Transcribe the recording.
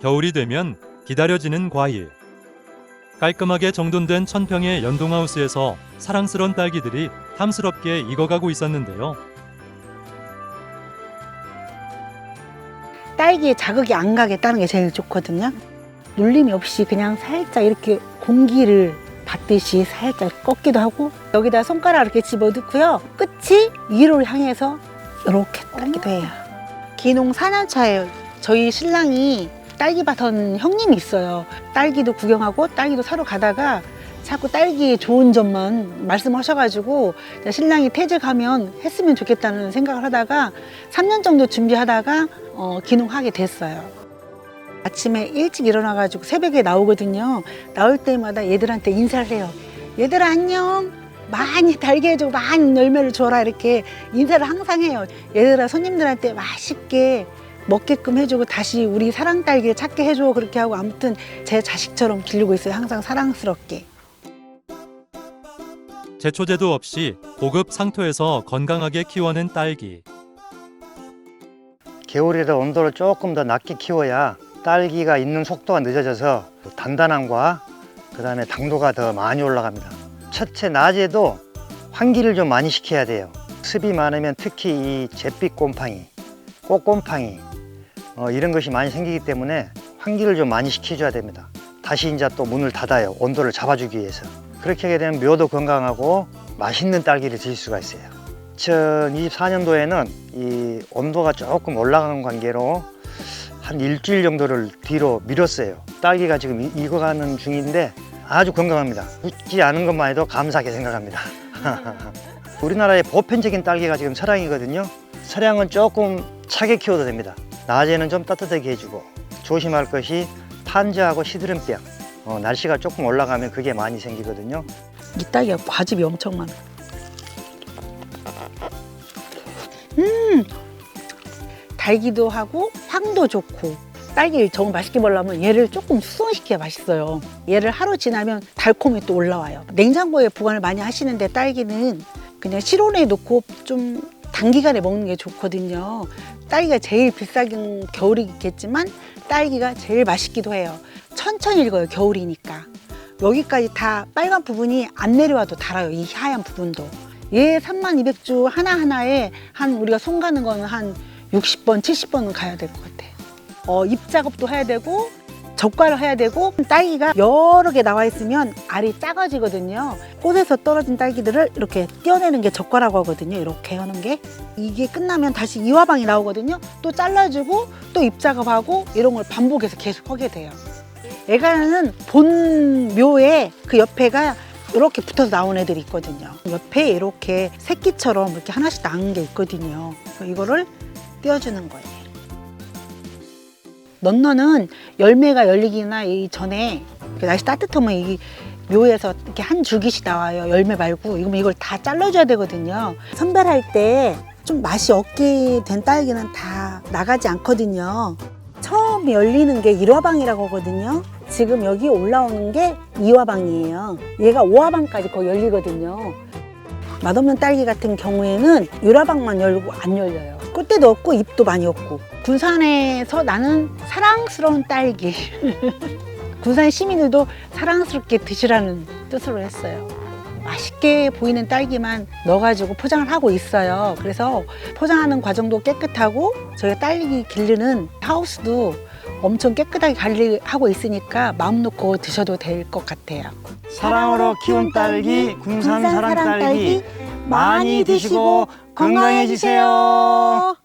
겨울이 되면 기다려지는 과일. 깔끔하게 정돈된 천평의 연동하우스에서 사랑스런 딸기들이 탐스럽게 익어가고 있었는데요. 딸기에 자극이 안 가게 따는 게 제일 좋거든요. 눌림이 없이 그냥 살짝 이렇게 공기를 받듯이 살짝 꺾기도 하고 여기다 손가락 이렇게 집어넣고요. 끝이 위로 향해서 이렇게 딸기도 해요. 기농 4년 차예요. 저희 신랑이 딸기밭 한 형님이 있어요. 딸기도 구경하고 딸기도 사러 가다가 자꾸 딸기의 좋은 점만 말씀하셔가지고 신랑이 퇴직하면 했으면 좋겠다는 생각을 하다가 3년 정도 준비하다가 어, 기농하게 됐어요. 아침에 일찍 일어나가지고 새벽에 나오거든요. 나올 때마다 얘들한테 인사를 해요. 얘들아 안녕. 많이 달게 해주고 많이 열매를 줘라 이렇게 인사를 항상 해요. 얘들아 손님들한테 맛있게 먹게끔 해주고 다시 우리 사랑 딸기를 찾게 해줘 그렇게 하고 아무튼 제 자식처럼 기르고 있어요. 항상 사랑스럽게. 제초제도 없이 고급 상토에서 건강하게 키워낸 딸기. 겨울에도 온도를 조금 더 낮게 키워야 딸기가 있는 속도가 늦어져서 단단함과 그 다음에 당도가 더 많이 올라갑니다. 첫째 낮에도 환기를 좀 많이 시켜야 돼요. 습이 많으면 특히 이 잿빛 곰팡이, 꽃곰팡이 어, 이런 것이 많이 생기기 때문에 환기를 좀 많이 시켜줘야 됩니다. 다시 이제 또 문을 닫아요. 온도를 잡아주기 위해서. 그렇게 하게 되면 묘도 건강하고 맛있는 딸기를 드실 수가 있어요. 2024년도에는 이 온도가 조금 올라가는 관계로 한 일주일 정도를 뒤로 미뤘어요. 딸기가 지금 이- 익어가는 중인데 아주 건강합니다. 웃지 않은 것만 해도 감사하게 생각합니다. 우리나라의 보편적인 딸기가 지금 서량이거든요. 서량은 조금 차게 키워도 됩니다. 낮에는 좀 따뜻하게 해주고 조심할 것이 탄저하고 시드름병. 어, 날씨가 조금 올라가면 그게 많이 생기거든요. 이 딸기가 과즙이 엄청 많아. 음, 달기도 하고 향도 좋고 딸기를 정말 맛있게 먹으려면 얘를 조금 숙성시켜야 맛있어요. 얘를 하루 지나면 달콤이 또 올라와요. 냉장고에 보관을 많이 하시는데 딸기는 그냥 실온에 놓고 좀 단기간에 먹는 게 좋거든요. 딸기가 제일 비싸긴 겨울이겠지만 딸기가 제일 맛있기도 해요. 천천히 익어요, 겨울이니까. 여기까지 다 빨간 부분이 안 내려와도 달아요. 이 하얀 부분도. 얘 3만 200주 하나하나에 한 우리가 손 가는 거는 한 60번, 70번은 가야 될 것 같아요. 어, 잎 작업도 해야 되고 젓갈을 해야 되고 딸기가 여러 개 나와 있으면 알이 작아지거든요. 꽃에서 떨어진 딸기들을 이렇게 떼어내는 게 젓가라고 하거든요. 이렇게 하는 게 이게 끝나면 다시 이화방이 나오거든요. 또 잘라주고 또 잎 작업하고 이런 걸 반복해서 계속 하게 돼요. 애가는 본 묘에 그 옆에가 이렇게 붙어서 나온 애들이 있거든요. 옆에 이렇게 새끼처럼 이렇게 하나씩 나은 게 있거든요. 이거를 떼어주는 거예요. 넌너는 열매가 열리기나 이 전에 날씨 따뜻하면 이 묘에서 이렇게 한 줄기씩 나와요. 열매 말고 이러면 이걸 다 잘라줘야 되거든요. 선별할 때 좀 맛이 없게 된 딸기는 다 나가지 않거든요. 처음 열리는 게 1화방이라고 하거든요. 지금 여기 올라오는 게 2화방이에요. 얘가 5화방까지 거의 열리거든요. 맛없는 딸기 같은 경우에는 1화방만 열고 안 열려요. 꽃대도 없고 잎도 많이 없고. 군산에서 나는 사랑스러운 딸기. 군산 시민들도 사랑스럽게 드시라는 뜻으로 했어요. 맛있게 보이는 딸기만 넣어가지고 포장을 하고 있어요. 그래서 포장하는 과정도 깨끗하고 저희 딸기 기르는 하우스도 엄청 깨끗하게 관리하고 있으니까 마음 놓고 드셔도 될 것 같아요. 사랑으로 키운 딸기, 군산 사랑 딸기 많이 드시고 건강해지세요.